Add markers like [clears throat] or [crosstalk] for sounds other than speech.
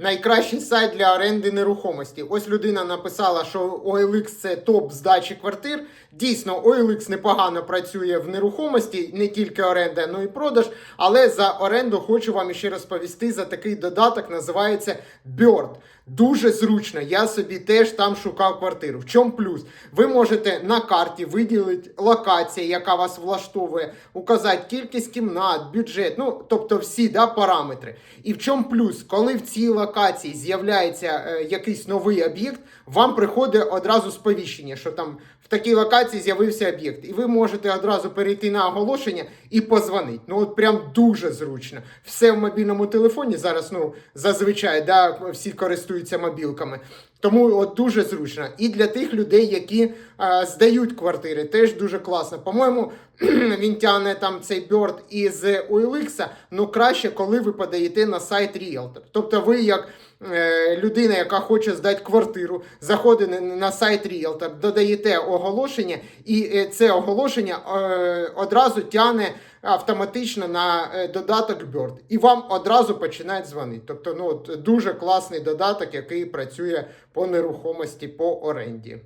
Найкращий сайт для оренди нерухомості. Ось людина написала, що OLX це топ здачі квартир. Дійсно, OLX непогано працює в нерухомості, не тільки оренда, але й продаж. Але за оренду хочу вам ще розповісти за такий додаток, називається Bird. Дуже зручно. Я собі теж там шукав квартиру. В чому плюс? Ви можете на карті виділити локацію, яка вас влаштовує, указати кількість кімнат, бюджет, ну тобто всі да, параметри. І в чому плюс? Коли в цій з'являється е, якийсь новий об'єкт, вам приходить одразу сповіщення, що там в такій локації з'явився об'єкт, і ви можете одразу перейти на оголошення і позвонити. Ну от прям дуже зручно. Все в мобільному телефоні зараз, ну зазвичай, да, всі користуються мобілками. Тому от дуже зручно. І для тих людей, які е, здають квартири, теж дуже класно. По-моєму, [clears throat] він тягне там цей бьорд із OLX, ну краще, коли ви подаєте на сайт Realtor. Тобто ви як е, людина, яка хоче здати квартиру, заходить на- сайт Ріалта, додаєте оголошення, і е, це оголошення е, одразу тягне автоматично на е, додаток Bird. І вам одразу починають дзвонити. Тобто, ну, дуже класний додаток, який працює по нерухомості, по оренді.